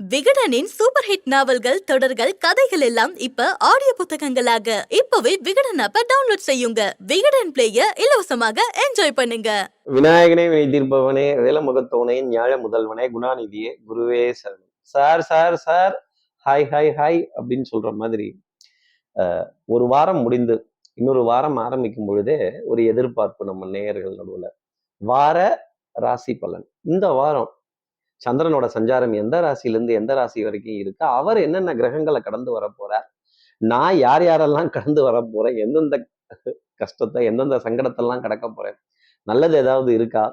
விகடனின் super hit நாவல்கள் தொடர்கள் கதைகள் எல்லாம் இப்ப ஆடியோ புத்தகங்களாக. இப்பவே விகடன் ஆப்ப டவுன்லோட் செய்யுங்க. விகடன் பிளேய இலவசமாக என்ஜாய் பண்ணுங்க. விநாயகனே வினை தீர்ப்பவனே வேலமுகத்தோனே ஞாழ முதல்வனே குணாநிதியே குருவே சரணம் sir sir sir hi hi hi அப்படின்னு சொல்ற மாதிரி ஒரு வாரம் முடிந்து இன்னொரு வாரம் ஆரம்பிக்கும் பொழுதே ஒரு எதிர்பார்ப்பு நம்ம நேயர்கள் நடுவில். வார ராசி பலன். இந்த வாரம் சந்திரனோட சஞ்சாரம் எந்த ராசியிலேருந்து எந்த ராசி வரைக்கும் இருக்கு? அவர் என்னென்ன கிரகங்களை கடந்து வர போறார்? நான் யார் யாரெல்லாம் கடந்து வர போறேன்? எந்தெந்த கஷ்டத்தை எந்தெந்த சங்கடத்தெல்லாம் கடக்க போறேன்? நல்லது ஏதாவது இருக்கா?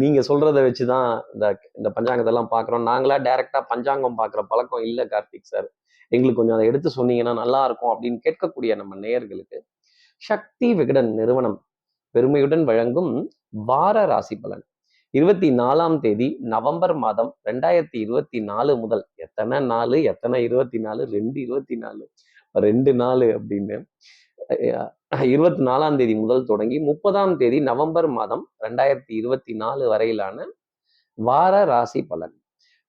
நீங்க சொல்றத வச்சுதான் இந்த இந்த பஞ்சாங்கத்தெல்லாம் பாக்குறோம் நாங்களா டைரக்டா பஞ்சாங்கம் பாக்குற பழக்கம் இல்ல கார்த்திக் சார் எங்களுக்கு கொஞ்சம் அதை எடுத்து சொன்னீங்கன்னா நல்லா இருக்கும் அப்படின்னு கேட்கக்கூடிய நம்ம நேயர்களுக்கு சக்தி விகடன் நிறுவனம் பெருமையுடன் வழங்கும் வார ராசி பலன். இருபத்தி நாலாம் தேதி நவம்பர் மாதம் ரெண்டாயிரத்தி இருபத்தி நாலு முதல். எத்தனை நாலு எத்தனை இருபத்தி நாலு ரெண்டு இருபத்தி நாலு ரெண்டு நாலு அப்படின்னு இருபத்தி நாலாம் தேதி முதல் தொடங்கி முப்பதாம் தேதி நவம்பர் மாதம் ரெண்டாயிரத்தி இருபத்தி நாலு வரையிலான வார ராசி பலன்.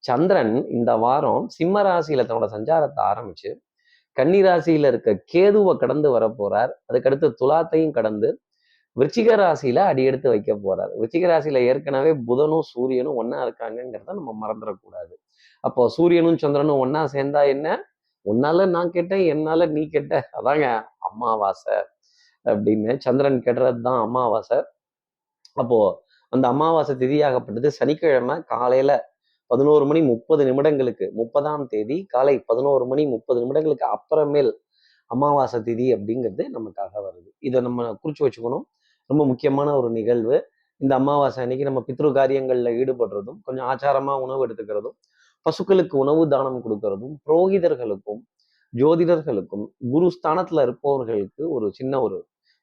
சந்திரன் இந்த வாரம் சிம்ம ராசியில தன்னோட சஞ்சாரத்தை ஆரம்பிச்சு கன்னி ராசியில இருக்க கேதுவை கடந்து வர போறார் அதுக்கடுத்து துலாத்தையும் கடந்து விருச்சிக ராசியில அடியெடுத்து வைக்க போறாரு. விருச்சிக ராசியில ஏற்கனவே புதனும் சூரியனும் ஒன்னா இருக்காங்கிறத நம்ம மறந்துடக்கூடாது. அப்போ சூரியனும் சந்திரனும் ஒன்னா சேர்ந்தா என்ன? உன்னால நான் கேட்டேன் என்னால நீ கேட்ட. அதாங்க அமாவாசை அப்படின்னு சந்திரன் கெடுறது தான் அமாவாசை. அப்போ அந்த அமாவாசை திதியாகப்பட்டது சனிக்கிழமை காலையில பதினோரு மணி முப்பது நிமிடங்களுக்கு முப்பதாம் தேதி காலை பதினோரு மணி முப்பது நிமிடங்களுக்கு அப்புறமேல் அமாவாசை திதி அப்படிங்கிறது நமக்காக வருது. இதை நம்ம குறிச்சு வச்சுக்கணும். ரொம்ப முக்கியமான ஒரு நிகழ்வு. இந்த அமாவாசை அன்னைக்கு நம்ம பித்ரு காரியங்களில் ஈடுபடுறதும் கொஞ்சம் ஆச்சாரமா உணவு எடுத்துக்கிறதும் பசுக்களுக்கு உணவு தானம் கொடுக்கறதும் புரோகிதர்களுக்கும் ஜோதிடர்களுக்கும் குரு ஸ்தானத்துல இருப்பவர்களுக்கு ஒரு சின்ன ஒரு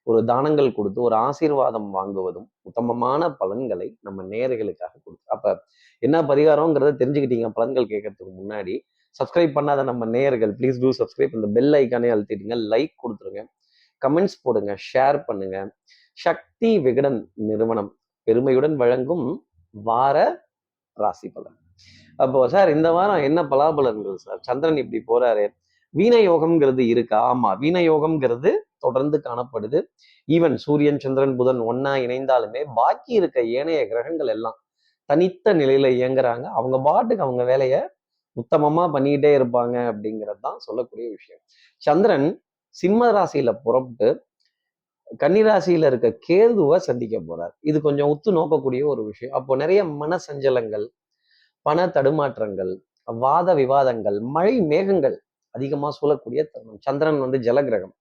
ஒரு தானங்கள் கொடுத்து ஒரு ஆசீர்வாதம் வாங்குவதும் உத்தமமான பலன்களை நம்ம நேர்களுக்காக கொடுத்து அப்போ என்ன பரிகாரங்கிறத தெரிஞ்சுக்கிட்டீங்க பலன்கள் கேட்கறதுக்கு முன்னாடி. சப்ஸ்கிரைப் பண்ணாத நம்ம நேயர்கள் ப்ளீஸ் டூ சப்ஸ்கிரைப் இந்த பெல் ஐக்கானே அழுத்திடுங்க லைக் கொடுத்துருங்க. கமெண்ட்ஸ் போடுங்க ஷேர் பண்ணுங்க. சக்தி விகடன் நிறுவனம் பெருமையுடன் வழங்கும் வார ராசி பலன். அப்போ சார் இந்த வாரம் என்ன பலாபலன்கள் சார் சந்திரன் இப்படி போறாரு. வீண யோகம்ங்கிறது இருக்கா. ஆமா வீண யோகம்ங்கிறது தொடர்ந்து காணப்படுது. ஈவன் சூரியன் சந்திரன் புதன் ஒன்னா இணைந்தாலுமே பாக்கி இருக்க ஏனைய கிரகங்கள் எல்லாம் தனித்த நிலையில இயங்குறாங்க. அவங்க பாட்டுக்கு அவங்க வேலைய உத்தமமா பண்ணிக்கிட்டே இருப்பாங்க அப்படிங்கிறது தான் சொல்லக்கூடிய விஷயம். சந்திரன் சிம்ம ராசியில புறப்பட்டு கன்னிராசியில இருக்க கேதுவை சந்திக்க போறார். இது கொஞ்சம் உத்து நோக்கக்கூடிய ஒரு விஷயம். அப்போ நிறைய மன சஞ்சலங்கள் பண தடுமாற்றங்கள் வாத விவாதங்கள் மழை மேகங்கள் அதிகமா சூழக்கூடிய தருணம். சந்திரன் வந்து ஜலகிரகம்.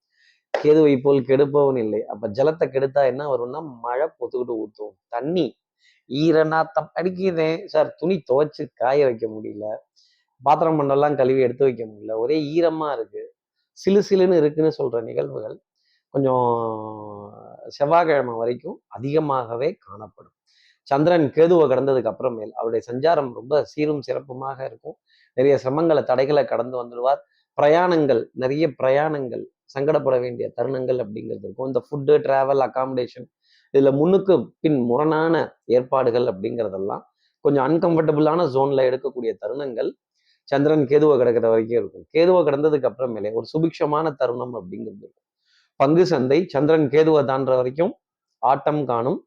கேதுவை போல் கெடுப்பவன் இல்லை. அப்ப ஜலத்தை கெடுத்தா என்ன வரும்னா மழை பொத்துக்கிட்டு ஊத்தும். தண்ணி ஈரநாத்தம் அடிக்குதே. சார் துணி துவைச்சு காய வைக்க முடியல. பாத்திரம் மண்ணெல்லாம் கழுவி எடுத்து வைக்க முடியல. ஒரே ஈரமா இருக்கு. சிலு சிலுன்னு இருக்குன்னு சொல்ற நிகழ்வுகள் கொஞ்சம் செவ்வாய்க்கிழமை வரைக்கும் அதிகமாகவே காணப்படும். சந்திரன் கேதுவை கடந்ததுக்கு அப்புறமேல் அவருடைய சஞ்சாரம் ரொம்ப சீரும் சிறப்புமாக இருக்கும். நிறைய சிரமங்களை தடைகளை கடந்து வந்துடுவார். பிரயாணங்கள் நிறைய பிரயாணங்கள் சங்கடப்பட வேண்டிய தருணங்கள் அப்படிங்கிறது இருக்கும். இந்த ஃபுட்டு டிராவல் அகாமடேஷன் இதில் முன்னுக்கு பின் முரணான ஏற்பாடுகள் அப்படிங்கிறதெல்லாம் கொஞ்சம் அன்கம்ஃபர்டபுளான ஜோன்ல எடுக்கக்கூடிய தருணங்கள் சந்திரன் கேதுவை கிடக்கிற வரைக்கும் இருக்கும். கேதுவை கிடந்ததுக்கு அப்புறமேலே ஒரு சுபிக்ஷமான தருணம் அப்படிங்கிறது இருக்கும். பங்கு சந்தை சந்திரன் கேதுவை தாண்டுற வரைக்கும் ஆட்டம் காணும்.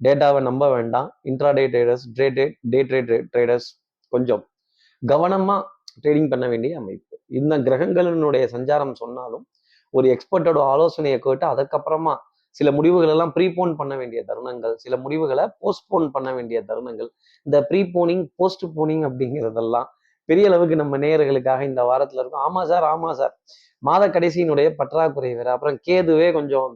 டேட்டாவை நம்ப வேண்டாம். Intraday traders day day day trade traders கொஞ்சம் கவனமாக ட்ரேடிங் பண்ண வேண்டிய அமைப்பு. இந்த கிரகங்களினுடைய சஞ்சாரம் சொன்னாலும் ஒரு எக்ஸ்பர்ட்டோட ஆலோசனையை கேட்டு அதுக்கப்புறமா சில முடிவுகள் எல்லாம் ப்ரீபோன் பண்ண வேண்டிய தருணங்கள் சில முடிவுகளை போஸ்ட்போன் பண்ண வேண்டிய தருணங்கள். இந்த ப்ரீபோனிங் போஸ்ட் போனிங் அப்படிங்கிறதெல்லாம் பெரிய அளவுக்கு நம்ம நேயர்களுக்காக இந்த வாரத்துல இருக்கும். ஆமா சார் ஆமா சார். மாத கடைசியினுடைய பற்றாக்குறை வேற. அப்புறம் கேதுவே கொஞ்சம்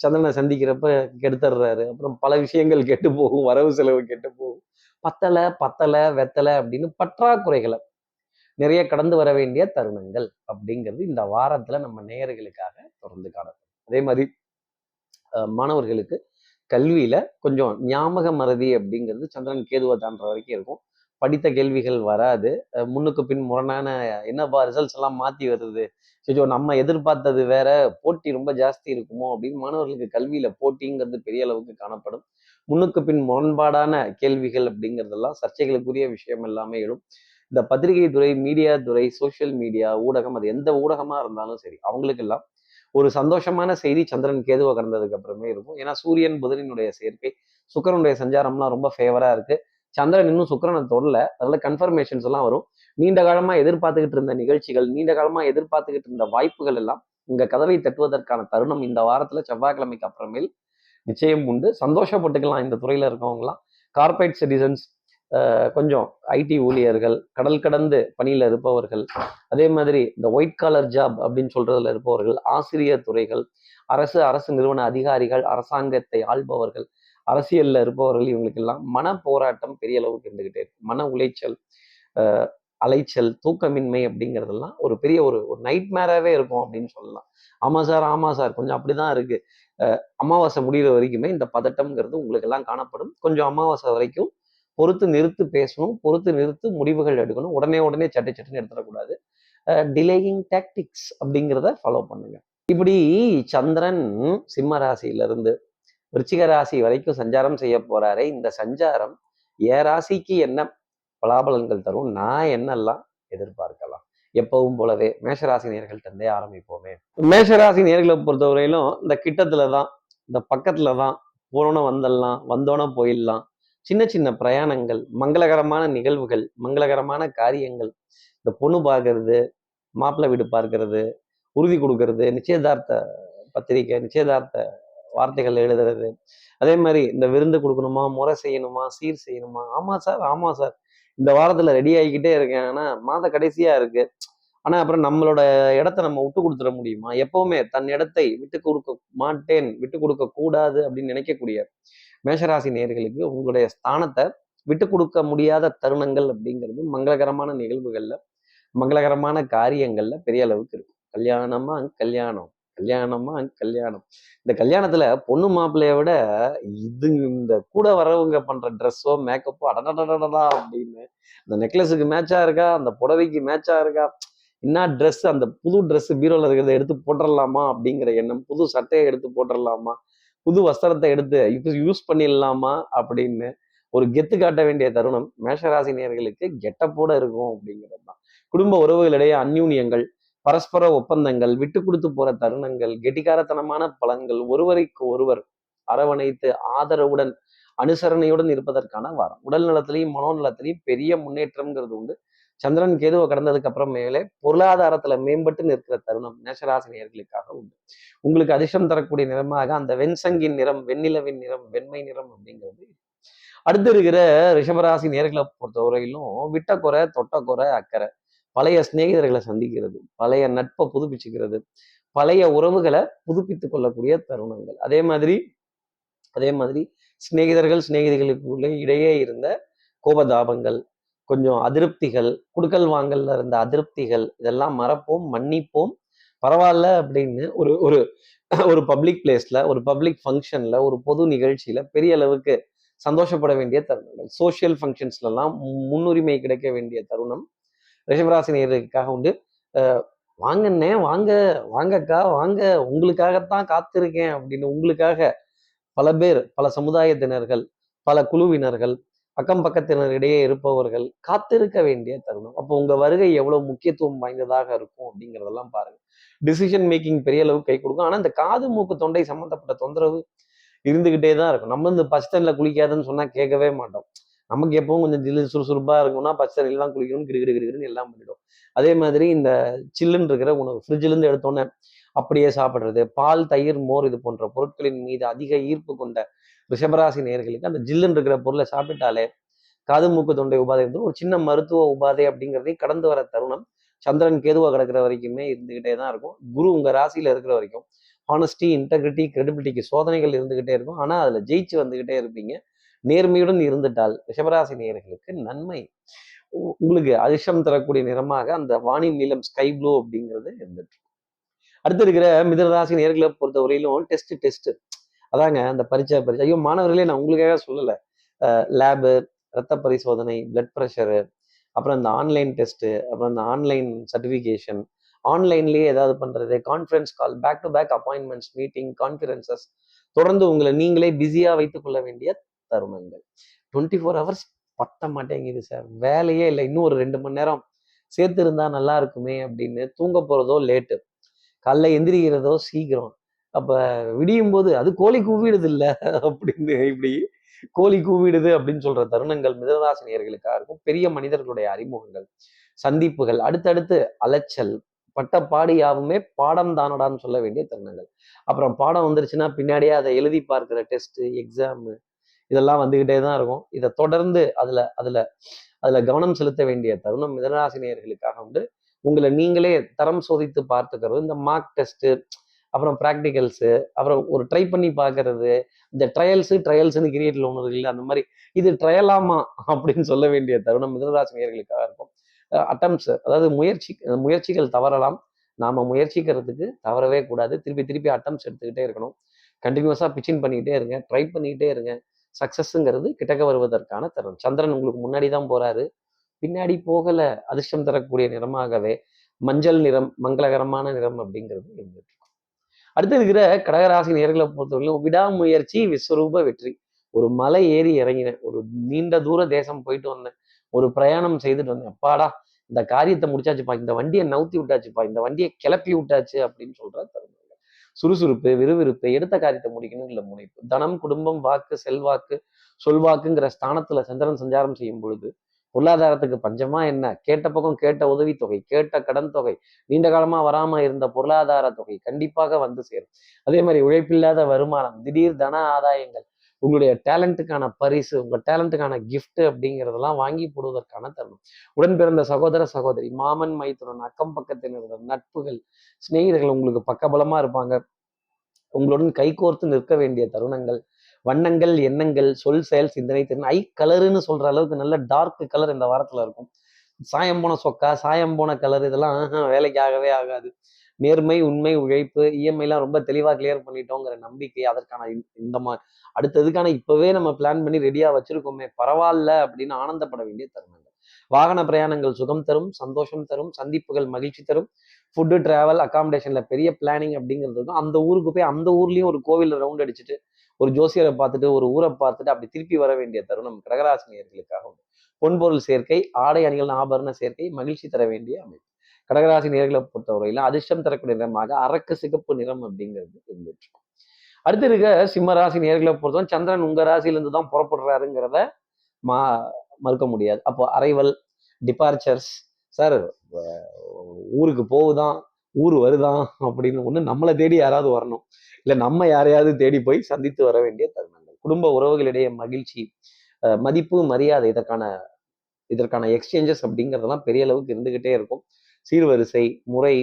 சந்திரனை சந்திக்கிறப்ப கெடுத்துடுறாரு. அப்புறம் பல விஷயங்கள் கெட்டு போகும். வரவு செலவு கெட்டு போகும். பத்தலை பத்தலை வெத்தலை அப்படின்னு பற்றாக்குறைகளை நிறைய கடந்து வர வேண்டிய தருணங்கள் அப்படிங்கிறது இந்த வாரத்துல நம்ம நேயர்களுக்காக தொடர்ந்து காணப்படும். அதே மாதிரி மாணவர்களுக்கு கல்வியில கொஞ்சம் ஞாபக மறதி அப்படிங்கிறது சந்திரன் கேதுவை தாண்டுற வரைக்கும் இருக்கும். படித்த கேள்விகள் வராது. முன்னுக்கு பின் முரணான என்னப்பா ரிசல்ட்ஸ் எல்லாம் மாத்தி வருது? சரி நம்ம எதிர்பார்த்தது வேற போட்டி ரொம்ப ஜாஸ்தி இருக்குமோ? அப்படின்னு மாணவர்களுக்கு கல்வியில போட்டிங்கிறது பெரிய அளவுக்கு காணப்படும். முன்னுக்கு பின் முரண்பாடான கேள்விகள் அப்படிங்கிறதெல்லாம் சர்ச்சைகளுக்குரிய விஷயம் எல்லாமே எழும். இந்த பத்திரிகை துறை மீடியா துறை சோஷியல் மீடியா ஊடகம் அது எந்த ஊடகமா இருந்தாலும் சரி அவங்களுக்கெல்லாம் ஒரு சந்தோஷமான செய்தி சந்திரன் கேதுவை கடந்ததுக்கு அப்புறமே இருக்கும். ஏன்னா சூரியன் புதனினுடைய சேர்க்கை சுக்கரனுடைய சஞ்சாரம்லாம் ரொம்ப ஃபேவரா இருக்கு. சந்திரன் இன்னும் சுக்கிரனை தொடல. அதனால கன்ஃபர்மேஷன்ஸ் எல்லாம் வரும். நீண்ட காலமா எதிர்பார்த்துக்கிட்டு இருந்த நிகழ்ச்சிகள் நீண்ட காலமா எதிர்பார்த்துக்கிட்டு இருந்த வாய்ப்புகள் எல்லாம் உங்க கதவை தட்டுவதற்கான தருணம் இந்த வாரத்துல செவ்வாய்க்கிழமைக்கு அப்புறமேல் நிச்சயம் உண்டு. சந்தோஷப்பட்டுக்கலாம் இந்த துறையில இருக்கவங்களாம் கார்பரேட் சிட்டிசன்ஸ் கொஞ்சம் ஐடி ஊழியர்கள் கடல் கடந்து பணியில் இருப்பவர்கள் அதே மாதிரி இந்த ஒயிட் காலர் ஜாப் அப்படின்னு சொல்றதுல இருப்பவர்கள் ஆசிரியர் துறைகள் அரசு அரசு நிறுவன அதிகாரிகள் அரசாங்கத்தை ஆள்பவர்கள் அரசியல்ல இருப்பவர்கள் இவங்களுக்கெல்லாம் மன போராட்டம் பெரிய அளவுக்கு இருந்துகிட்டே இருக்கு. மன உளைச்சல் அலைச்சல் தூக்கமின்மை அப்படிங்கிறதெல்லாம் ஒரு பெரிய ஒரு ஒரு நைட் மேராகவே இருக்கும் அப்படின்னு சொல்லலாம். ஆமா சார் ஆமா சார் கொஞ்சம் அப்படிதான் இருக்கு. அமாவாசை முடிகிற வரைக்குமே இந்த பதட்டம்ங்கிறது உங்களுக்கு எல்லாம் காணப்படும். கொஞ்சம் அமாவாசை வரைக்கும் பொறுத்து நிறுத்து பேசணும் பொறுத்து நிறுத்து முடிவுகள் எடுக்கணும். உடனே உடனே சட்டை சட்டுன்னு எடுத்துடக்கூடாது. டிலேயிங் டாக்டிக்ஸ் அப்படிங்கிறத ஃபாலோ பண்ணுங்க. இப்படி சந்திரன் சிம்ம ராசியிலிருந்து விருச்சிக ராசி வரைக்கும் சஞ்சாரம் செய்ய போறாரு இந்த சஞ்சாரம் ஏ ராசிக்கு என்ன பலாபலன்கள் தரும் நான் என்னெல்லாம் எதிர்பார்க்கலாம்? எப்பவும் போலவே மேஷராசி நேர்கள்ட்டே இருந்தே ஆரம்பிப்போமே. மேஷராசி நேர்களை பொறுத்தவரையிலும் இந்த கிட்டத்துல தான் இந்த பக்கத்துல தான் போனோன்னு வந்துடலாம் வந்தோன்னே போயிடலாம் சின்ன சின்ன பிரயாணங்கள் மங்களகரமான நிகழ்வுகள் மங்களகரமான காரியங்கள் இந்த பொண்ணு பார்க்கறது மாப்பிள்ளை வீடு பார்க்கறது உறுதி கொடுக்கறது நிச்சயதார்த்த பத்திரிக்கை நிச்சயதார்த்த வார்த்தைகள் எழுதுறது. அதே மாதிரி இந்த விருந்து கொடுக்கணுமா முறை செய்யணுமா சீர் செய்யணுமா? ஆமா சார் ஆமா சார். இந்த வாரத்துல ரெடி ஆகிக்கிட்டே இருக்கேன். ஆனா மாத கடைசியா இருக்கு. ஆனா அப்புறம் நம்மளோட இடத்த நம்ம விட்டு கொடுத்துட முடியுமா? எப்பவுமே தன் இடத்தை விட்டு கொடுக்க மாட்டேன் விட்டு கொடுக்க கூடாது அப்படின்னு நினைக்கக்கூடிய மேஷராசி நேர்களுக்கு உங்களுடைய ஸ்தானத்தை விட்டு கொடுக்க முடியாத தருணங்கள் அப்படிங்கிறது மங்களகரமான நிகழ்வுகள்ல மங்களகரமான காரியங்கள்ல பெரிய அளவுக்கு இருக்கும். கல்யாணமா கல்யாணம். கல்யாணமா கல்யாணம். இந்த கல்யாணத்துல பொண்ணு மாப்பிள்ளைய விட இது இந்த கூட வரவங்க பண்ற ட்ரெஸ்ஸோ மேக்கப்போ அடடடடடா அப்படின்னு. அந்த நெக்லஸுக்கு மேட்சா இருக்கா? அந்த புடவைக்கு மேட்சா இருக்கா? என்ன ட்ரெஸ் அந்த புது ட்ரெஸ் பீரோல இருக்கிறத எடுத்து போட்டுடலாமா அப்படிங்கிற எண்ணம். புது சட்டையை எடுத்து போட்டுடலாமா புது வஸ்திரத்தை எடுத்து யூஸ் பண்ணிடலாமா அப்படின்னு ஒரு கெத்து காட்ட வேண்டிய தருணம் மேஷராசினியர்களுக்கு கெட்டப்போட இருக்கும் அப்படிங்கிறது தான் குடும்ப உறவுகளிடையே அந்யூன்யங்கள் பரஸ்பர ஒப்பந்தங்கள் விட்டு கொடுத்து போற தருணங்கள் கெட்டிகாரத்தனமான பலன்கள் ஒருவருக்கு ஒருவர் அரவணைத்து ஆதரவுடன் அனுசரணையுடன் இருப்பதற்கான வாரம். உடல் நலத்திலையும் மனோநலத்திலையும் பெரிய முன்னேற்றம்ங்கிறது உண்டு. சந்திரன் கேதுவை கடந்ததுக்கு அப்புறம் மேலே பொருளாதாரத்துல மேம்பட்டு நிற்கிற தருணம் மேஷராசினியர்களுக்காக உண்டு. உங்களுக்கு அதிர்ஷ்டம் தரக்கூடிய நிறமாக அந்த வெண்சங்கின் நிறம் வெண்ணிலவின் நிறம் வெண்மை நிறம் அப்படிங்கிறது. அடுத்து இருக்கிற ரிஷபராசி நேர்களை பொறுத்தவரையிலும் விட்ட குறை தொட்ட குறை அக்கறை. பழைய சிநேகிதர்களை சந்திக்கிறது பழைய நட்பை புதுப்பிச்சுக்கிறது பழைய உறவுகளை புதுப்பித்துக் கொள்ளக்கூடிய தருணங்கள். அதே மாதிரி அதே மாதிரி சிநேகிதர்கள் சிநேகிதிகளுக்குள்ளே இடையே இருந்த கோபதாபங்கள் கொஞ்சம் அதிருப்திகள் குடுக்கல் வாங்கல்ல இருந்த அதிருப்திகள் இதெல்லாம் மறப்போம் மன்னிப்போம். பரவாயில்ல அப்படின்னு ஒரு ஒரு ஒரு பப்ளிக் பிளேஸ்ல ஒரு பப்ளிக் ஃபங்க்ஷன்ல ஒரு பொது நிகழ்ச்சியில பெரிய அளவுக்கு சந்தோஷப்பட வேண்டிய தருணங்கள். சோஷியல் ஃபங்க்ஷன்ஸ்லாம் முன்னுரிமை கிடைக்க வேண்டிய தருணம். ரிஷபராசி உண்டு. அஹ் வாங்கண்ணே வாங்க வாங்கக்கா வாங்க உங்களுக்காகத்தான் காத்திருக்கேன் அப்படின்னு உங்களுக்காக பல பேர் பல சமுதாயத்தினர்கள் பல குழுவினர்கள் அக்கம் பக்கத்தினரிடையே இருப்பவர்கள் காத்திருக்க வேண்டிய தருணம். அப்போ உங்க வருகை எவ்வளவு முக்கியத்துவம் வாய்ந்ததாக இருக்கும் அப்படிங்கிறதெல்லாம் பாருங்க. டிசிஷன் மேக்கிங் பெரிய அளவு கை கொடுக்கும். ஆனா இந்த காது மூக்கு தொண்டை சம்பந்தப்பட்ட தொந்தரவு இருந்துகிட்டே தான் இருக்கும். நம்ம இந்த பஸ் தண்ணில குளிக்காதுன்னு சொன்னா கேட்கவே மாட்டோம். நமக்கு எப்பவும் கொஞ்சம் ஜில்லு சுறுசுறுப்பாக இருக்கும்னா பச்சை தண்ணியில் குளிக்கணும் கிடு கிடு எல்லாம் பண்ணிடும். அதே மாதிரி இந்த சில்லுன்னு இருக்கிற உணவு ஃப்ரிட்ஜிலேருந்து எடுத்தோன்னே அப்படியே சாப்பிட்றது பால் தயிர் மோர் இது போன்ற பொருட்களின் மீது அதிக ஈர்ப்பு கொண்ட ரிஷபராசி நேர்களுக்கு அந்த ஜில்லுன்னு இருக்கிற பொருளை சாப்பிட்டாலே காது மூக்கு தொண்டை உபாதை வந்து ஒரு சின்ன மருத்துவ உபாதை அப்படிங்கிறதையும் கடந்து வர தருணம் சந்திரன் கேதுவாக கிடக்கிற வரைக்குமே இருந்துகிட்டே தான் இருக்கும். குரு உங்கள் ராசியில் இருக்கிற வரைக்கும் ஹானஸ்டி இன்டெகிரிட்டி கிரெடிபிலிட்டிக்கு சோதனைகள் இருந்துகிட்டே இருக்கும். ஆனால் அதில் ஜெயிச்சு வந்துகிட்டே இருப்பீங்க. நேர்மையுடன் இருந்துட்டால் ரிஷபராசி நேயர்களுக்கு நன்மை. உங்களுக்கு அதிர்ஷ்டம் தரக்கூடிய நிறமாக அந்த வானி நீளம் ஸ்கை ப்ளூ அப்படிங்கிறது இருந்துட்டு. அடுத்து இருக்கிற மிதனராசி நேர்களை பொறுத்தவரையிலும் டெஸ்ட் டெஸ்ட் அதாங்க அந்த பரீட்சை பரீட்சை. ஐயோ மாணவர்களே நான் உங்களுக்காக சொல்லலை. லேபு ரத்த பரிசோதனை பிளட் ப்ரெஷரு அப்புறம் இந்த ஆன்லைன் டெஸ்ட்டு அப்புறம் இந்த ஆன்லைன் சர்டிஃபிகேஷன் ஆன்லைன்லேயே ஏதாவது பண்ணுறது conference call back to back appointments meeting conferences தொடர்ந்து உங்களை நீங்களே பிஸியாக வைத்துக் கொள்ள வேண்டிய தருணங்கள் டுவெண்ட்டி ஃபோர் ஹவர்ஸ் பத்த மாட்டேங்குது சார் வேலையே இல்லை. இன்னும் ஒரு ரெண்டு மணி நேரம் சேர்த்து இருந்தா நல்லா இருக்குமே அப்படின்னு தூங்க போறதோ லேட்டு காலைல எந்திரிக்கிறதோ சீக்கிரம். அப்ப விடியும் போது அது கோழி கூவிடுது இல்ல? அப்படின்னு இப்படி கோழி கூவிடுது அப்படின்னு சொல்ற தருணங்கள் மிதராசினியர்களுக்காக இருக்கும். பெரிய மனிதர்களுடைய அறிமுகங்கள் சந்திப்புகள் அடுத்தடுத்து அலைச்சல் பட்ட பாடு யாவுமே பாடம் தானடான்னு சொல்ல வேண்டிய தருணங்கள். அப்புறம் பாடம் வந்துருச்சுன்னா பின்னாடியே அதை எழுதி பார்க்கிற டெஸ்ட் எக்ஸாமு இதெல்லாம் வந்துக்கிட்டே தான் இருக்கும். இதை தொடர்ந்து அதில் அதில் அதில் கவனம் செலுத்த வேண்டிய தருணம் மிதனராசினியர்களுக்காக உண்டு. உங்களை நீங்களே தரம் சோதித்து பார்த்துக்கிறது இந்த மார்க் டெஸ்ட்டு அப்புறம் ப்ராக்டிகல்ஸு அப்புறம் ஒரு ட்ரை பண்ணி பார்க்கறது இந்த ட்ரையல்ஸு ட்ரையல்ஸ்னு கிரியேட்டில் ஒன்று இல்லை அந்த மாதிரி இது ட்ரையலாமா அப்படின்னு சொல்ல வேண்டிய தருணம் மிதனராசினியர்களுக்காக இருக்கும். அட்டம்ஸ் அதாவது முயற்சி முயற்சிகள் தவறலாம். நாம முயற்சிக்கிறதுக்கு தவறவே கூடாது. திருப்பி திருப்பி அட்டம்ஸ் எடுத்துக்கிட்டே இருக்கணும். கண்டினியூஸாக பிச்சின் பண்ணிக்கிட்டே இருங்க ட்ரை பண்ணிக்கிட்டே இருங்க. சக்சஸ்ங்கிறது கிட்டக்க வருவதற்கான தருணம். சந்திரன் உங்களுக்கு முன்னாடி தான் போறாரு. பின்னாடி போகல அதிர்ஷ்டம் தரக்கூடிய நிறமாகவே மஞ்சள் நிறம் மங்களகரமான நிறம் அப்படிங்கிறது இருந்துட்டு இருக்கும். அடுத்து இருக்கிற கடகராசி நேர்களை பொறுத்தவரையிலும் விடாமுயற்சி விஸ்வரூப வெற்றி. ஒரு மலை ஏறி இறங்கினேன் ஒரு நீண்ட தூர தேசம் போயிட்டு வந்தேன். ஒரு பிரயாணம் செய்துட்டு வந்தேன். அப்பாடா இந்த காரியத்தை முடிச்சாச்சுப்பா இந்த வண்டியை நவுத்தி விட்டாச்சுப்பா இந்த வண்டியை கிளப்பி விட்டாச்சு அப்படின்னு சொல்ற தருணம். சுறுசுறுப்பு விறுவிறுப்பு எடுத்த காரியத்தை முடிக்கணும். இல்ல முனைப்பு. தனம் குடும்பம் வாக்கு செல்வாக்கு சொல்வாக்குங்கிற ஸ்தானத்துல சந்திரன் சஞ்சாரம் செய்யும் பொழுது பொருளாதாரத்துக்கு பஞ்சமா என்ன? கேட்ட பக்கம் கேட்ட உதவித்தொகை கேட்ட கடன் தொகை நீண்ட காலமா வராம இருந்த பொருளாதார தொகை கண்டிப்பாக வந்து சேரும். அதே மாதிரி உழைப்பில்லாத வருமானம் திடீர் தன ஆதாயங்கள் உங்களுடைய டேலண்ட்டுக்கான பரிசு உங்க டேலண்ட்டுக்கான கிஃப்ட் அப்படிங்கிறதெல்லாம் வாங்கி போடுவதற்கான தருணம். உடன் பிறந்த சகோதர சகோதரி மாமன் மைத்துனன் அக்கம் பக்கத்தினர் நட்புகள் சிநேகிதர்கள் உங்களுக்கு பக்கபலமா இருப்பாங்க. உங்களுடன் கைகோர்த்து நிற்க வேண்டிய தருணங்கள் வண்ணங்கள் எண்ணங்கள் சொல் செயல் சிந்தனை திறன் ஐ கலருன்னு சொல்ற அளவுக்கு நல்ல டார்க் கலர் இந்த வாரத்துல இருக்கும். சாயம் போன சொக்கா சாயம் போன கலர் இதெல்லாம் வேலைக்கு ஆகவே ஆகாது. நேர்மை உண்மை உழைப்பு இஎம்ஐலாம் ரொம்ப தெளிவாக கிளியர் பண்ணிட்டோங்கிற நம்பிக்கை அதற்கான இந்த- மா அடுத்ததுக்கான இப்பவே நம்ம பிளான் பண்ணி ரெடியா வச்சிருக்கோமே பரவாயில்ல அப்படின்னு ஆனந்தப்பட வேண்டிய தருணங்கள். வாகன பிரயாணங்கள் சுகம் தரும் சந்தோஷம் தரும் சந்திப்புகள் மகிழ்ச்சி தரும் ஃபுட்டு டிராவல் அகாமடேஷன்ல பெரிய பிளானிங் அப்படிங்கிறது இருக்கும். அந்த ஊருக்கு போய் அந்த ஊர்லயும் ஒரு கோவில் ரவுண்ட் அடிச்சுட்டு ஒரு ஜோசியரை பார்த்துட்டு ஒரு ஊரை பார்த்துட்டு அப்படி திருப்பி வர வேண்டிய தருணம் கடகராசினியர்களுக்காக பொன்பொருள் சேர்க்கை ஆடை அணிகள் ஆபரண சேர்க்கை மகிழ்ச்சி தர வேண்டிய அமைப்பு. கடகராசி நேர்களை பொறுத்தவரையிலும் அதிர்ஷ்டம் தரக்கூடிய நிறமாக அரக்கு சிகப்பு நிறம் அப்படிங்கிறது இருந்துட்டு அடுத்து இருக்க சிம்ம ராசி நேர்களை பொறுத்தவரை சந்திரன் உங்க ராசியிலிருந்து தான் புறப்படுறாருங்கிறத மா மறுக்க முடியாது. அப்போ அரைவல் டிபார்ச்சர்ஸ் சார் ஊருக்கு போகுதான் ஊர் வருதான் அப்படின்னு ஒண்ணு நம்மளை தேடி யாராவது வரணும். இல்ல நம்ம யாரையாவது தேடி போய் சந்தித்து வர வேண்டிய தருணங்கள். குடும்ப உறவுகளிடையே மகிழ்ச்சி அஹ் மதிப்பு மரியாதை இதற்கான இதற்கான எக்ஸ்சேஞ்சஸ் அப்படிங்கிறதெல்லாம் பெரிய அளவுக்கு இருந்துகிட்டே இருக்கும். சீர்வரிசை முறை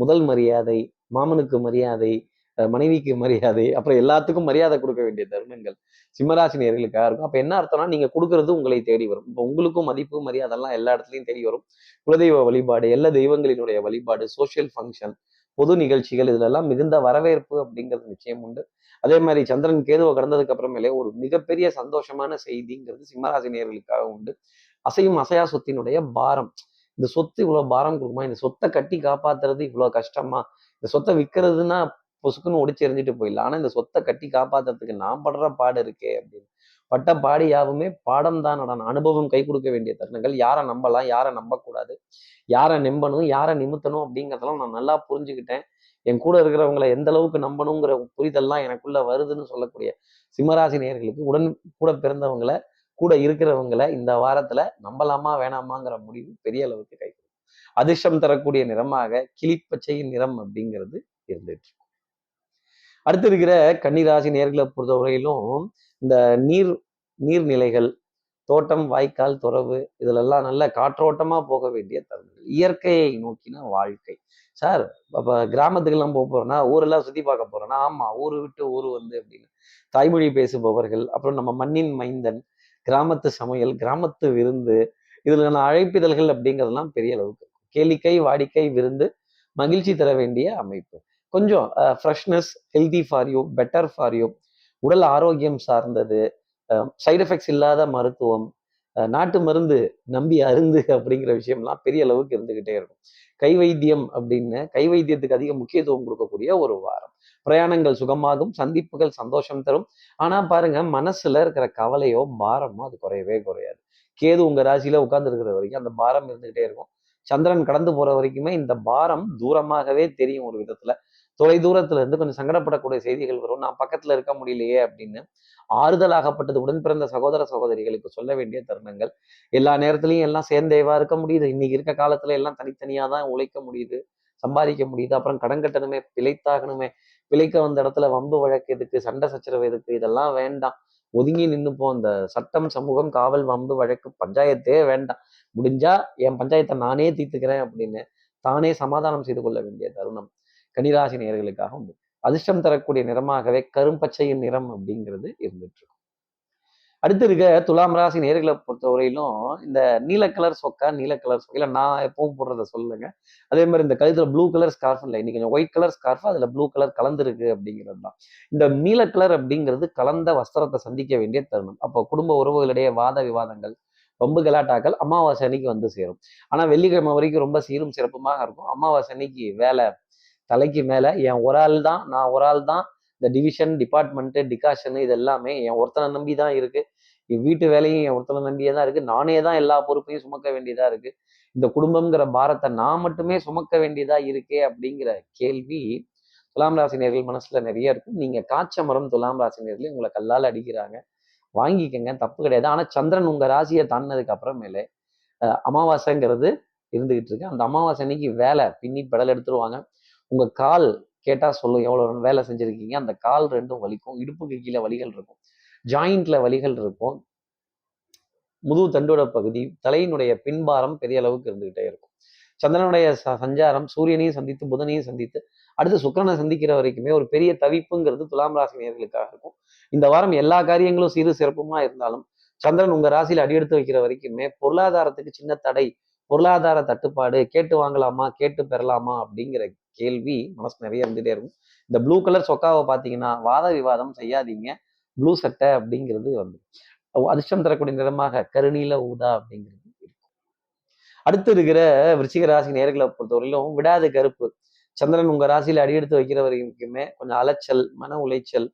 முதல் மரியாதை மாமனுக்கு மரியாதை மனைவிக்கு மரியாதை அப்புறம் எல்லாத்துக்கும் மரியாதை கொடுக்க வேண்டிய தருணங்கள். சிம்மராசி நேர்களுக்காக இருக்கும். அப்ப என்ன அர்த்தம்னா நீங்க கொடுக்கறது உங்களை தேடி வரும். இப்போ உங்களுக்கும் மதிப்பு மரியாதை எல்லாம் எல்லா இடத்துலையும் தேடி வரும். குலதெய்வ வழிபாடு எல்லா தெய்வங்களினுடைய வழிபாடு சோசியல் ஃபங்க்ஷன் பொது நிகழ்ச்சிகள் இதுல எல்லாம் மிகுந்த வரவேற்பு அப்படிங்கிறது நிச்சயம் உண்டு. அதே மாதிரி சந்திரன் கேதுவை கடந்ததுக்கு அப்புறமேலே ஒரு மிகப்பெரிய சந்தோஷமான செய்திங்கிறது சிம்மராசி நேர்களுக்காக உண்டு. அசையும் அசையா சொத்தினுடைய பாரம். இந்த சொத்து இவ்வளோ பாரம் கொடுக்குமா? இந்த சொத்தை கட்டி காப்பாத்துறது இவ்வளோ கஷ்டமா? இந்த சொத்தை விற்கிறதுனா பொசுக்குன்னு ஒடிச்சு எறிஞ்சிட்டு போயிடலாம். ஆனால் இந்த சொத்தை கட்டி காப்பாத்துறதுக்கு நான் படுற பாடு இருக்கே அப்படின்னு. பட்ட பாடு யாவுமே பாடம் தான் அனுபவம் கை கொடுக்க வேண்டிய தருணங்கள். யாரை நம்பலாம் யாரை நம்பக்கூடாது யாரை நம்பணும் யாரை நிமித்தணும் அப்படிங்கிறதெல்லாம் நான் நல்லா புரிஞ்சுக்கிட்டேன். என் கூட இருக்கிறவங்களை எந்த அளவுக்கு நம்பணுங்கிற புரிதல்லாம் எனக்குள்ள வருதுன்னு சொல்லக்கூடிய சிம்மராசி நேர்களுக்கு உடன் கூட பிறந்தவங்களை கூட இருக்கிறவங்களை இந்த வாரத்துல நம்பலாமா வேணாமாங்கிற முடிவு பெரிய அளவுக்கு கை அதிர்ஷ்டம் தரக்கூடிய நிறமாக கிளிப்பச்சையின் நிறம் அப்படிங்கிறது இருந்துட்டு இருக்கும். அடுத்து இருக்கிற கன்னிராசி நேர்களை பொறுத்தவரையிலும் இந்த நீர் நீர்நிலைகள் தோட்டம் வாய்க்கால் துறவு இதிலெல்லாம் நல்ல காற்றோட்டமா போக வேண்டிய தருணங்கள். இயற்கையை நோக்கின வாழ்க்கை. சார் அப்ப கிராமத்துக்கெல்லாம் போக போறோம்னா ஊரெல்லாம் சுத்தி பார்க்க போறோம்னா ஆமா ஊரு விட்டு ஊர் வந்து அப்படின்னு தாய்மொழி பேசுபவர்கள் அப்புறம் நம்ம மண்ணின் மைந்தன் கிராமத்து சமையல் கிராமத்து விருந்து இதுல அழைப்பிதழ்கள் அப்படிங்கிறதெல்லாம் பெரிய அளவுக்கு. கேளிக்கை வாடிக்கை விருந்து மகிழ்ச்சி தர வேண்டிய அமைப்பு. கொஞ்சம் freshness healthy for you better for you உடல் ஆரோக்கியம் சார்ந்தது சைடு எஃபெக்ட்ஸ் இல்லாத மருத்துவம் நாட்டு மருந்து நம்பி அருந்து அப்படிங்கிற விஷயம்லாம் பெரிய அளவுக்கு இருந்துகிட்டே இருக்கும். கை வைத்தியம் அப்படின்னு கை வைத்தியத்துக்கு அதிக முக்கியத்துவம் கொடுக்கக்கூடிய ஒரு வாரம். பிரயாணங்கள் சுகமாகும் சந்திப்புகள் சந்தோஷம் தரும். ஆனா பாருங்க மனசுல இருக்கிற கவலையோ பாரமோ அது குறையவே குறையாது. கேது உங்க ராசியில உட்கார்ந்து இருக்கிற வரைக்கும் அந்த பாரம் இருந்துகிட்டே இருக்கும். சந்திரன் கடந்து போற வரைக்குமே இந்த பாரம் தூரமாகவே தெரியும் ஒரு விதத்துல. தொலை தூரத்துல இருந்து கொஞ்சம் சங்கடப்படக்கூடிய செய்திகள் வரும். நான் பக்கத்துல இருக்க முடியலையே அப்படின்னு ஆறுதலாகப்பட்டது உடன் பிறந்த சகோதர சகோதரிகளுக்கு சொல்ல வேண்டிய தருணங்கள். எல்லா நேரத்துலையும் எல்லாம் சேர்ந்தேவா இருக்க முடியுது. இன்னைக்கு இருக்க காலத்துல எல்லாம் தனித்தனியா தான் உழைக்க முடியுது சம்பாதிக்க முடியுது. அப்புறம் கடன் கட்டணுமே பிழைத்தாகணுமே பிழைக்க வந்த இடத்துல வம்பு வழக்கு எதுக்கு சண்டை சச்சரவு எதுக்கு இதெல்லாம் வேண்டாம். ஒதுங்கி நின்னுப்போம் அந்த சட்டம் சமூகம் காவல் வம்பு வழக்கு பஞ்சாயத்தே வேண்டாம். முடிஞ்சா என் பஞ்சாயத்தை நானே தீர்த்துக்கிறேன் அப்படின்னு தானே சமாதானம் செய்து கொள்ள வேண்டிய தருணம். கனிராசி நேர்களுக்காக உண்டு அதிர்ஷ்டம் தரக்கூடிய நிறமாகவே கரும்பச்சையின் நிறம் அப்படிங்கிறது இருந்துட்டு இருக்கும் அடுத்து இருக்க துலாம் ராசி நேர்களை பொறுத்தவரையிலும் இந்த நீல கலர் சொக்கா நீல கலர் சொக்கா இல்லை நான் எப்பவும் போடுறத சொல்லுங்க. அதே மாதிரி இந்த கழுத்துல ப்ளூ கலர் ஸ்கார்ஃப் இல்லை இன்னைக்கு கொஞ்சம் ஒயிட் கலர் ஸ்கார்ஃப் அதுல ப்ளூ கலர் கலந்துருக்கு அப்படிங்கிறது தான். இந்த நீல கலர் அப்படிங்கிறது கலந்த வஸ்திரத்தை சந்திக்க வேண்டிய தருணம். அப்போ குடும்ப உறவுகளிடையே வாத விவாதங்கள் ரொம்ப கலாட்டாக்கள் அமாவாசை அன்னைக்கு வந்து சேரும். ஆனா வெள்ளிக்கிழமை வரைக்கும் ரொம்ப சீரும் சிறப்புமாக இருக்கும். அமாவாசை அன்னைக்கு வேலை தலைக்கு மேலே என் ஒரு ஆள் தான் நான் ஒரு ஆள் தான் இந்த டிவிஷன் டிபார்ட்மெண்ட்டு டிகாஷனு இது எல்லாமே என் ஒருத்தனை நம்பி தான் இருக்குது என் வீட்டு வேலையும் என் ஒருத்தனை நம்பியே தான் இருக்குது நானே தான் எல்லா பொறுப்பையும் சுமக்க வேண்டியதாக இருக்குது இந்த குடும்பங்கிற பாரத்தை நான் மட்டுமே சுமக்க வேண்டியதாக இருக்கே அப்படிங்கிற கேள்வி துலாம் ராசினியர்கள் மனசில் நிறைய இருக்கும் நீங்கள் காய்ச்ச மரம் துலாம் ராசினியர்கள் உங்களை கல்லால் அடிக்கிறாங்க. வாங்கிக்கங்க தப்பு கிடையாது. ஆனால் சந்திரன் உங்கள் ராசியை தாண்டினதுக்கு அப்புறமேலே அமாவாசைங்கிறது இருந்துகிட்டு இருக்கு. அந்த அமாவாசை அன்னைக்கு வேலை பின்னி பெடல் எடுத்துருவாங்க. உங்க கால் கேட்டா சொல்லும் எவ்வளவு வேலை செஞ்சிருக்கீங்க? அந்த கால் ரெண்டும் வலிக்கும். இடுப்புக்கு கீழே வலிகள் இருக்கும். ஜாயிண்ட்ல வலிகள் இருக்கும். முதுகு தண்டோட பகுதி தலையினுடைய பின்பாரம் பெரிய அளவுக்கு இருந்துகிட்டே இருக்கும். சந்திரனுடைய ச- சஞ்சாரம் சூரியனையும் சந்தித்து புதனையும் சந்தித்து அடுத்து சுக்கிரனை சந்திக்கிற வரைக்குமே ஒரு பெரிய தவிப்புங்கிறது துலாம் ராசி நேர்களுக்காக இருக்கும். இந்த வாரம் எல்லா காரியங்களும் சீரு சிறப்புமா இருந்தாலும் சந்திரன் உங்க ராசியில் அடியெடுத்து வைக்கிற வரைக்குமே பொருளாதாரத்துக்கு சின்ன தடை பொருளாதார தட்டுப்பாடு கேட்டு வாங்கலாமா கேட்டு பெறலாமா அப்படிங்கிற கேள்வி மனசு நிறைய இருந்துகிட்டே இருக்கும். இந்த ப்ளூ கலர் சொக்காவை பார்த்தீங்கன்னா வாத விவாதம் செய்யாதீங்க. ப்ளூ சட்டை அப்படிங்கிறது வந்து அதிர்ஷ்டம் தரக்கூடிய நிறமாக கருநீல ஊதா அப்படிங்கிறது அடுத்து இருக்கிற விருச்சிக ராசி நேர்களை பொறுத்தவரையிலும் விடாது கருப்பு. சந்திரன் உங்க ராசியில அடியெடுத்து வைக்கிற வரைக்குமே கொஞ்சம் அலைச்சல் மன உளைச்சல்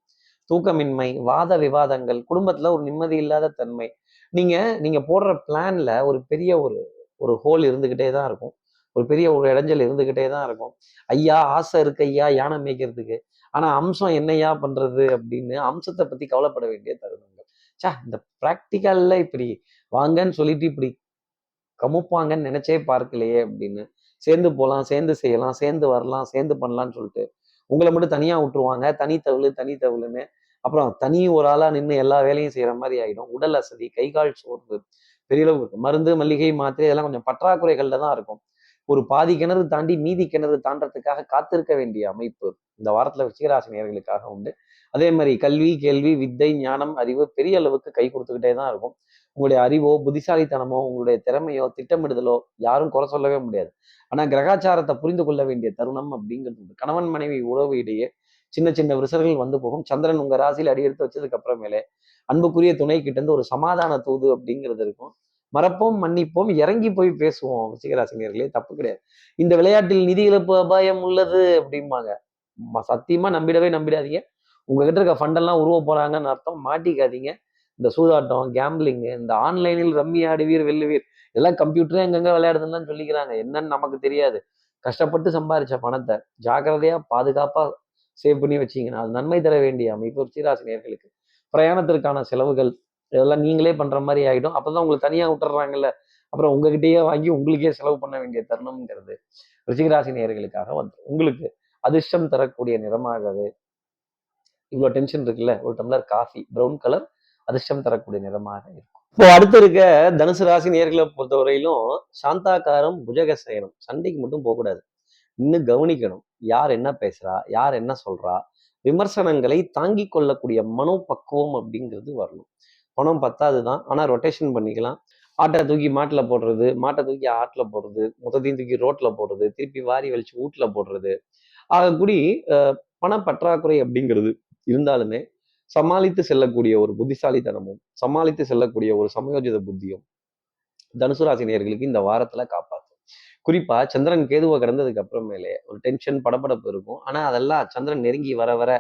தூக்கமின்மை வாத விவாதங்கள் குடும்பத்துல ஒரு நிம்மதி இல்லாத தன்மை. நீங்க நீங்க போடுற பிளான்ல ஒரு பெரிய ஒரு ஒரு ஹோல் இருந்துகிட்டே தான் இருக்கும். ஒரு பெரிய ஒரு இடைஞ்சல் இருந்துகிட்டே தான் இருக்கும். ஐயா ஆசை இருக்கு ஐயா யானை மேய்க்கிறதுக்கு. ஆனா அம்சம் என்னையா பண்றது அப்படின்னு அம்சத்தை பத்தி கவலைப்பட வேண்டிய தருணங்கள். சா இந்த ப்ராக்டிக்கல்ல இப்படி வாங்கன்னு சொல்லிட்டு இப்படி கமுப்பாங்கன்னு நினைச்சே பார்க்கலையே அப்படின்னு சேர்ந்து போகலாம் சேர்ந்து செய்யலாம் சேர்ந்து வரலாம் சேர்ந்து பண்ணலாம்னு சொல்லிட்டு உங்களை மட்டும் தனியா விட்டுருவாங்க. தனி தவிழு தனி தவிழுன்னு அப்புறம் தனி ஒரு ஆளா நின்று எல்லா வேலையும் செய்யற மாதிரி ஆயிடும். உடல் அசதி கை கால் சோர்வு பெரிய அளவு மருந்து மல்லிகை மாத்திரை இதெல்லாம் கொஞ்சம் பற்றாக்குறைகள்ல தான் இருக்கும். ஒரு பாதி கிணறு தாண்டி மீதி கிணறு தாண்டறதுக்காக காத்திருக்க வேண்டிய அமைப்பு இந்த வாரத்துல விருச்சிகராசி நேர்களுக்காக உண்டு. அதே மாதிரி கல்வி கேள்வி வித்தை ஞானம் அறிவு பெரிய அளவுக்கு கை கொடுத்துக்கிட்டே தான் இருக்கும். உங்களுடைய அறிவோ புத்திசாலித்தனமோ உங்களுடைய திறமையோ திட்டமிடுதலோ யாரும் குறை சொல்லவே முடியாது. ஆனா கிரகாச்சாரத்தை புரிந்து கொள்ள வேண்டிய தருணம் அப்படிங்கிறது உண்டு. கணவன் மனைவி உறவு இடையே சின்ன சின்ன விரிசல்கள் வந்து போகும். சந்திரன் உங்க ராசியில் அடியெடுத்து வச்சதுக்கு அப்புறமேலே அன்புக்குரிய துணை கிட்ட இருந்து ஒரு சமாதான தூது அப்படிங்கிறது இருக்கும். மறப்போம் மன்னிப்போம் இறங்கி போய் பேசுவோம். சிகராசினியர்களே தப்பு கிடையாது. இந்த விளையாட்டில் நிதி இழப்பு அபாயம் உள்ளது அப்படிம்பாங்க. சத்தியமா நம்பிடவே நம்பிடாதீங்க. உங்ககிட்ட இருக்க ஃபண்டெல்லாம் உருவ போறாங்கன்னு அர்த்தம். மாட்டிக்காதீங்க. இந்த சூதாட்டம் கேம்பிளிங்கு இந்த ஆன்லைனில் ரம்மி ஆடுவீர் வெல்லுவீர் எல்லாம் கம்ப்யூட்டரே எங்கெங்க விளையாடுதுன்னு சொல்லிக்கிறாங்க. என்னன்னு நமக்கு தெரியாது. கஷ்டப்பட்டு சம்பாரிச்ச பணத்தை ஜாக்கிரதையா பாதுகாப்பா சேவ் பண்ணி வச்சிங்கன்னா அது நன்மை தர வேண்டிய அமைப்பு. சீராசினியர்களுக்கு பிரயாணத்திற்கான செலவுகள் இதெல்லாம் நீங்களே பண்ற மாதிரி ஆயிடும். அப்பதான் உங்களுக்கு தனியா விட்டுறாங்கல்ல. அப்புறம் உங்ககிட்டயே வாங்கி உங்களுக்கே செலவு பண்ண வேண்டிய தருணம்ங்கிறது ரிஷிகராசி நேர்களுக்காக வந்து உங்களுக்கு அதிர்ஷ்டம் தரக்கூடிய நிறமாகவே இவ்வளவு டென்ஷன் இருக்குல்ல? ஒரு டம்ளர் காஃபி பிரவுன் கலர் அதிர்ஷ்டம் தரக்கூடிய நிறமாக இருக்கும். இப்போ அடுத்து இருக்க தனுசு ராசி நேர்களை பொறுத்தவரையிலும் சாந்தாகாரம் புஜகசயனம் சண்டைக்கு மட்டும் போகக்கூடாது. இன்னும் கவனிக்கணும். யார் என்ன பேசுறா? யார் என்ன சொல்றா? விமர்சனங்களை தாங்கிக் கொள்ளக்கூடிய மனோபக்குவம் அப்படிங்கிறது வரணும். பணம் பத்தாது தான் ஆனால் ரொட்டேஷன் பண்ணிக்கலாம். ஆட்டை தூக்கி மாட்டில் போடுறது மாட்டை தூக்கி ஆட்டில் போடுறது மொத்தத்தையும் தூக்கி ரோட்டில் போடுறது திருப்பி வாரி வலிச்சு வீட்டில் போடுறது. ஆகக்கூடி பண பற்றாக்குறை அப்படிங்கிறது இருந்தாலுமே சமாளித்து செல்லக்கூடிய ஒரு புத்திசாலித்தனமும் சமாளித்து செல்லக்கூடிய ஒரு சமயோஜித புத்தியும் தனுசு ராசி இந்த வாரத்துல காப்பாற்றும் குறிப்பா சந்திரன் கேதுவை கடந்ததுக்கு அப்புறமேலே ஒரு டென்ஷன் படபடப்பு இருக்கும். ஆனா அதெல்லாம் சந்திரன் நெருங்கி வர வர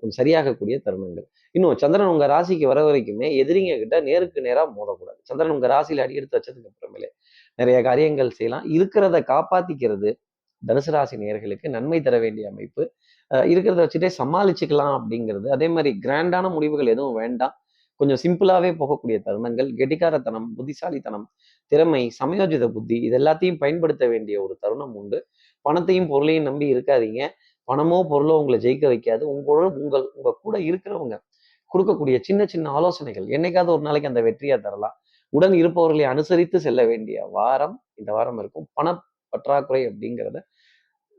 கொஞ்சம் சரியாகக்கூடிய தருணங்கள். இன்னும் சந்திரன் உங்க ராசிக்கு வர வரைக்குமே எதிரிங்க கிட்ட நேருக்கு நேரா மோதக்கூடாது. சந்திரன் உங்க ராசியில் அடி எடுத்து வச்சதுக்கு அப்புறமேலே நிறைய காரியங்கள் செய்யலாம். இருக்கிறத காப்பாத்திக்கிறது தனுசு ராசி நேர்களுக்கு நன்மை தர வேண்டிய அமைப்பு. இருக்கிறத வச்சுட்டே சமாளிச்சுக்கலாம் அப்படிங்கிறது. அதே மாதிரி கிராண்டான முடிவுகள் எதுவும் வேண்டாம். கொஞ்சம் சிம்பிளாவே போகக்கூடிய தருணங்கள். கெட்டிக்காரத்தனம் புத்திசாலித்தனம் திறமை சமயோஜித புத்தி இது எல்லாத்தையும் பயன்படுத்த வேண்டிய ஒரு தருணம் உண்டு. பணத்தையும் பொருளையும் நம்பி இருக்காதீங்க. பணமோ பொருளோ உங்களை ஜெயிக்க வைக்காது. உங்களோட உங்கள் உங்க கூட இருக்கிறவங்க கொடுக்கக்கூடிய சின்ன சின்ன ஆலோசனைகள். என்னைக்காவது ஒரு நாளைக்கு அந்த வெற்றியை தரலாம். உடன் இருப்பவர்களை அனுசரித்து செல்ல வேண்டிய வாரம் இந்த வாரம் இருக்கும். பண பற்றாக்குறை அப்படிங்கிறத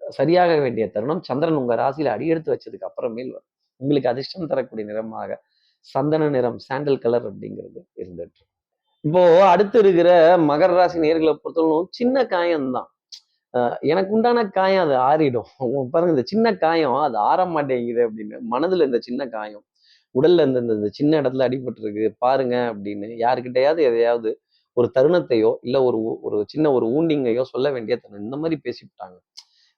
சரியாக வேண்டிய தருணம். சந்திரன் உங்க ராசியில அடியெடுத்து வச்சதுக்கு அப்புறமேல் வரும். உங்களுக்கு அதிர்ஷ்டம் தரக்கூடிய நிறமாக சந்தன நிறம் சாண்டல் கலர் அப்படிங்கிறது இருந்துட்டு இப்போ அடுத்து இருக்கிற மகர ராசி நேர்களை பொறுத்தவரைக்கும் சின்ன காயம்தான். எனக்கு உண்டான காயம் அது ஆறிடும். பாருங்க இந்த சின்ன காயம் அது ஆற மாட்டேங்குது அப்படின்னு. மனதில் இந்த சின்ன காயம் உடல்ல இந்த இந்த- சின்ன இடத்துல அடிபட்டிருக்கு பாருங்க அப்படின்னு யாருக்கிட்டையாவது எதையாவது ஒரு தருணத்தையோ இல்லை ஒரு ஒரு சின்ன ஒரு ஊண்டிங்கையோ சொல்ல வேண்டிய தருணம். இந்த மாதிரி பேசிவிட்டாங்க.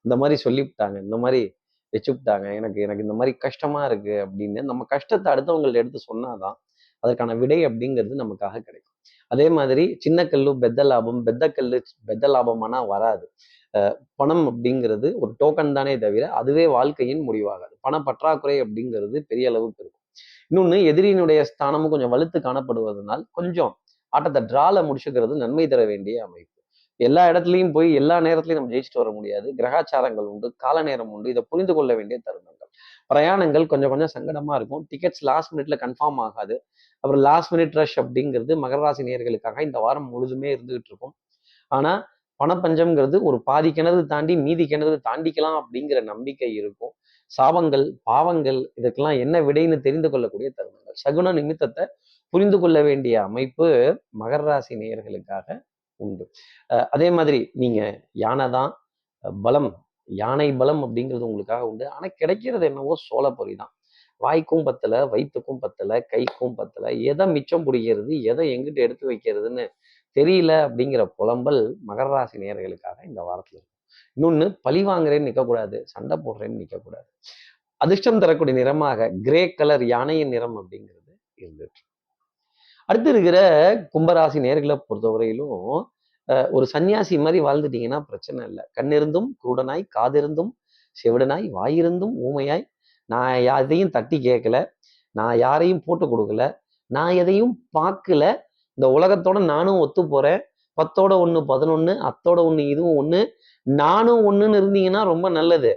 இந்த மாதிரி சொல்லிவிட்டாங்க. இந்த மாதிரி வச்சுவிட்டாங்க. எனக்கு எனக்கு இந்த மாதிரி கஷ்டமா இருக்கு அப்படின்னு நம்ம கஷ்டத்தை அடுத்தவங்கள்ட்ட எடுத்து சொன்னாதான் அதற்கான விடை அப்படிங்கிறது நமக்காக கிடைக்கும். அதே மாதிரி சின்ன கல்லு பெத்த லாபம் பெத்த கல்லு பெத்த லாபமானா வராது. பணம் அப்படிங்கிறது ஒரு டோக்கன் தானே தவிர அதுவே வாழ்க்கையின் முடிவாகாது. பண பற்றாக்குறை அப்படிங்கிறது பெரிய அளவுக்கு இருக்கும். இன்னொன்னு எதிரியினுடைய ஸ்தானமும் கொஞ்சம் வலுத்து காணப்படுவதனால் கொஞ்சம் ஆட்டத்தை டிரால முடிச்சுக்கிறது நன்மை தர வேண்டிய அமைப்பு. எல்லா இடத்துலையும் போய் எல்லா நேரத்துலையும் நம்ம ஜெயிச்சுட்டு வர முடியாது. கிரகாச்சாரங்கள் உண்டு கால நேரம் உண்டு. இதை புரிந்து கொள்ள வேண்டிய தருணங்கள். பிரயாணங்கள் கொஞ்சம் கொஞ்சம் சங்கடமாக இருக்கும். டிக்கெட்ஸ் லாஸ்ட் மினிட்ல கன்ஃபார்ம் ஆகாது. அப்புறம் லாஸ்ட் மினிட் ரஷ் அப்படிங்கிறது மகர ராசி நேயர்களுக்காக இந்த வாரம் முழுதுமே இருந்துகிட்டு இருக்கும். ஆனால் பணப்பஞ்சம்ங்கிறது ஒரு பாதி கிணறு தாண்டி மீதி கிணறு தாண்டிக்கலாம் அப்படிங்கிற நம்பிக்கை இருக்கும். சாபங்கள் பாவங்கள் இதுக்கெல்லாம் என்ன விடைன்னு தெரிந்து கொள்ளக்கூடிய தருணங்கள். சகுன நிமித்தத்தை புரிந்து கொள்ள வேண்டிய அமைப்பு மகர ராசி நேயர்களுக்காக உண்டு. அதே மாதிரி நீங்க யானை தான் பலம் யானை பலம் அப்படிங்கிறது உங்களுக்காக உண்டு. ஆனால் கிடைக்கிறது என்னவோ சோளப்பொறி தான். வாய்க்கும் பத்தல வயிற்றுக்கும் பத்தல கைக்கும் பத்தல எதை மிச்சம் பிடிக்கிறது எதை எங்கிட்ட எடுத்து வைக்கிறதுன்னு தெரியல அப்படிங்கிற புலம்பல் மகர ராசி நேர்களுக்காக இந்த வாரத்துல இருக்கும். இன்னொன்னு பழி வாங்குறேன்னு நிற்கக்கூடாது சண்டை போடுறேன்னு நிற்கக்கூடாது அதிர்ஷ்டம் தரக்கூடிய நிறமாக கிரே கலர் யானையின் நிறம் அப்படிங்கிறது இருந்துட்டு அடுத்து இருக்கிற கும்பராசி நேர்களை பொறுத்தவரையிலும் ஒரு சன்னியாசி மாதிரி வாழ்ந்துட்டீங்கன்னா பிரச்சனை இல்லை. கண்ணிருந்தும் குருடனாய் காதிருந்தும் செவிடனாய் வாயிருந்தும் ஊமையாய் நான் எதையும் தட்டி கேட்கல நான் யாரையும் போட்டு கொடுக்கல. நான் எதையும் பார்க்கல. இந்த உலகத்தோட நானும் ஒத்து போறேன் பத்தோட ஒன்று பதினொன்று அத்தோட ஒன்று இதுவும் ஒன்று நானும் ஒன்றுன்னு இருந்தீங்கன்னா ரொம்ப நல்லது.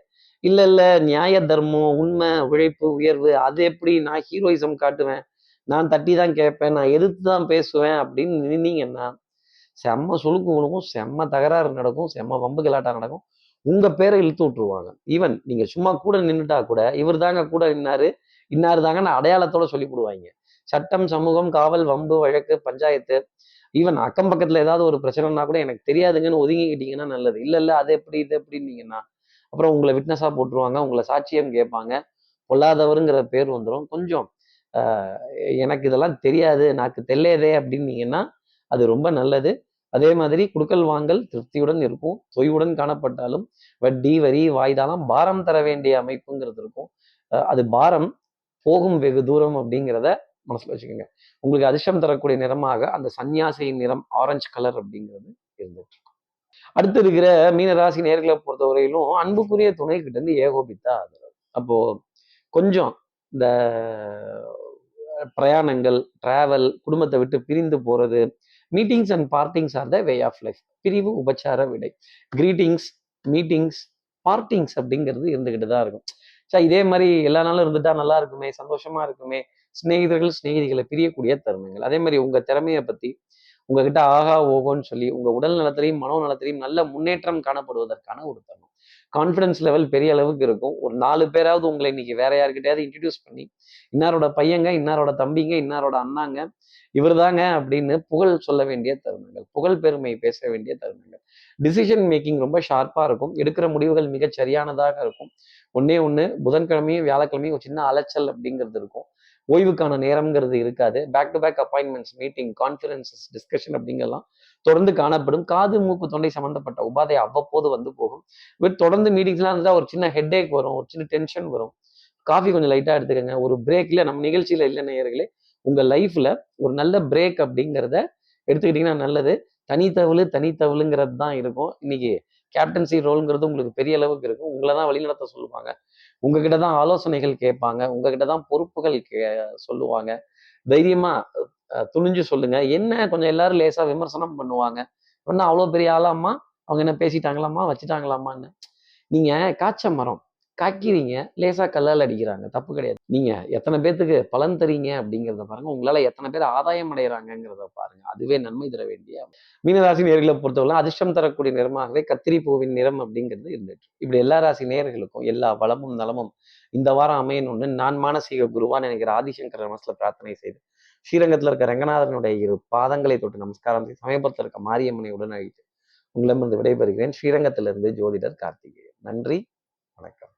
இல்லை இல்லை நியாய தர்மம் உண்மை உழைப்பு உயர்வு அது எப்படி? நான் ஹீரோயிசம் காட்டுவேன். நான் தட்டி தான் கேட்பேன். நான் எதிர்த்து தான் பேசுவேன் அப்படின்னு நின்னீங்கன்னா செம்ம சுழுக்கு விழுகும் செம்ம தகராறு நடக்கும் செம்ம வம்பு கிளாட்டா நடக்கும். உங்க பேரை இழுத்து விட்டுருவாங்க. ஈவன் நீங்க சும்மா கூட நின்றுட்டா கூட இவர் தாங்க கூட நின்னாரு இன்னாரு தாங்கன்னு அடையாளத்தோட சொல்லி போடுவாங்க சட்டம் சமூகம் காவல் வம்பு வழக்கு பஞ்சாயத்து ஈவன் அக்கம் பக்கத்துல ஏதாவது ஒரு பிரச்சனைனா கூட எனக்கு தெரியாதுங்கன்னு ஒதுங்கிக்கிட்டீங்கன்னா நல்லது. இல்ல இல்ல அது எப்படி இது எப்படின்னீங்கன்னா அப்புறம் உங்களை விட்னஸா போட்டுருவாங்க உங்களை சாட்சியம் கேட்பாங்க. பொல்லாதவருங்கிற பேர் வந்துடும் கொஞ்சம் எனக்கு இதெல்லாம் தெரியாது எனக்கு தெரியதே அப்படின்னீங்கன்னா அது ரொம்ப நல்லது. அதே மாதிரி குடுக்கல் வாங்கல் திருப்தியுடன் இருக்கும் தொய்வுடன் காணப்பட்டாலும் வட்டி வரி வாய்தாலாம் பாரம் தர வேண்டிய அமைப்புங்கிறது இருக்கும். அஹ் அது பாரம் போகும் வெகு தூரம் அப்படிங்கிறத மனசுல வச்சுக்கோங்க. உங்களுக்கு அதிர்ஷ்டம் தரக்கூடிய நிறமாக அந்த சன்னியாசியின் நிறம் ஆரஞ்சு கலர் அப்படிங்கிறது இருந்துட்டு இருக்கும். அடுத்து இருக்கிற மீனராசி நேர்களை பொறுத்தவரையிலும் அன்புக்குரிய துணை கிட்ட இருந்து ஏகோபித்தா ஆதரவு. அப்போ கொஞ்சம் இந்த பிரயாணங்கள் டிராவல் குடும்பத்தை விட்டு பிரிந்து போறது meetings and partings are the way of life பிரிவு உபச்சார விடை. கிரீட்டிங்ஸ் மீட்டிங்ஸ் பார்ட்டிங்ஸ் அப்படிங்கிறது இருந்துகிட்டு தான் இருக்கும். சார் இதே மாதிரி எல்லா நாளும் இருந்துட்டா நல்லா இருக்குமே சந்தோஷமா இருக்குமே சிநேகிதர்கள் சிநேகிதிகளை பிரியக்கூடிய தருணங்கள். அதே மாதிரி உங்க திறமையை பத்தி உங்ககிட்ட ஆகா ஓகோன்னு சொல்லி உங்க உடல் நலத்திலையும் மனோ நலத்திலையும் நல்ல முன்னேற்றம் காணப்படுவதற்கான ஒரு தருணம். கான்ஃபிடன்ஸ் லெவல் பெரிய அளவுக்கு இருக்கும். ஒரு நாலு பேராவது உங்களை இன்னைக்கு வேற யாருக்கிட்டையாவது இன்ட்ரடியூஸ் பண்ணி இன்னாரோட பையங்க இன்னாரோட தம்பிங்க இன்னாரோட அண்ணாங்க இவர்தாங்க அப்படின்னு புகழ் சொல்ல வேண்டிய தருணங்கள் புகழ் பெருமை பேச வேண்டிய தருணங்கள். டிசிஷன் மேக்கிங் ரொம்ப ஷார்ப்பாக இருக்கும். எடுக்கிற முடிவுகள் மிகச் சரியானதாக இருக்கும். ஒன்னே ஒன்று புதன்கிழமையும் வியாழக்கிழமையும் ஒரு சின்ன அலைச்சல் அப்படிங்கிறது இருக்கும். ஓய்வுக்கான நேரம்ங்கிறது இருக்காது. Back to back appointments meeting conferences discussion அப்படிங்கெல்லாம் தொடர்ந்து காணப்படும். காது மூக்கு தொண்டை சம்பந்தப்பட்ட உபாதை அவ்வப்போது வந்து போகும். வித் தொடர்ந்து மீட்டிங்ஸ்லாம் இருந்தால் ஒரு சின்ன ஹெட்டேக் வரும் ஒரு சின்ன டென்ஷன் வரும். காஃபி கொஞ்சம் லைட்டாக எடுத்துக்கோங்க. ஒரு பிரேக்கில் நம்ம நிகழ்ச்சியில இல்லை நேயர்களே உங்கள் லைஃப்ல ஒரு நல்ல பிரேக் அப்படிங்கிறத எடுத்துக்கிட்டிங்கன்னா நல்லது. தனித்தவளு தனித்தவளுங்கிறது தான் இருக்கும். இன்னைக்கு கேப்டன்சி ரோலுங்கிறது உங்களுக்கு பெரிய அளவுக்கு இருக்கும் உங்களை தான் வழிநடத்த சொல்லுவாங்க. உங்ககிட்ட தான் ஆலோசனைகள் கேட்பாங்க. உங்ககிட்ட தான் பொறுப்புகள் கே சொல்லுவாங்க. தைரியமா துணிஞ்சு சொல்லுங்க. என்ன கொஞ்சம் எல்லாரும் லேசா விமர்சனம் பண்ணுவாங்க. ஒன்னும் அவ்வளோ பெரிய ஆளாம்மா? அவங்க என்ன பேசிட்டாங்களாம்மா? வச்சுட்டாங்களாமான்னு நீங்க காய்ச்ச மரம் காக்கிறீங்க லேசாக கல்லால் அடிக்கிறாங்க. தப்பு கிடையாது. நீங்கள் எத்தனை பேர்த்துக்கு பலன் தரீங்க அப்படிங்கிறத பாருங்கள் உங்களால் எத்தனை பேர் ஆதாயம் அடைகிறாங்கிறத பாருங்கள் அதுவே நன்மை தர வேண்டிய மீனராசி நேர்களை பொறுத்தவரை அதிர்ஷ்டம் தரக்கூடிய நிறமாகவே கத்திரி பூவின் நிறம் அப்படிங்கிறது இருந்துட்டு இப்படி எல்லா ராசி நேயர்களுக்கும் எல்லா வளமும் நலமும் இந்த வாரம் அமையணும்னு நான் மானசீக குருவான் நினைக்கிற ஆதிசங்கர மனசில் பிரார்த்தனை செய்து ஸ்ரீரங்கத்தில் இருக்க ரங்கநாதனுடைய இரு பாதங்களை தொட்டு நமஸ்காரம் செய்து சமீபத்தில் இருக்க மாரியம்மனை உடன் அழைத்து உங்களிடமிருந்து விடைபெறுகிறேன். ஸ்ரீரங்கத்திலிருந்து ஜோதிடர் கார்த்திகேயன். நன்றி. வணக்கம்.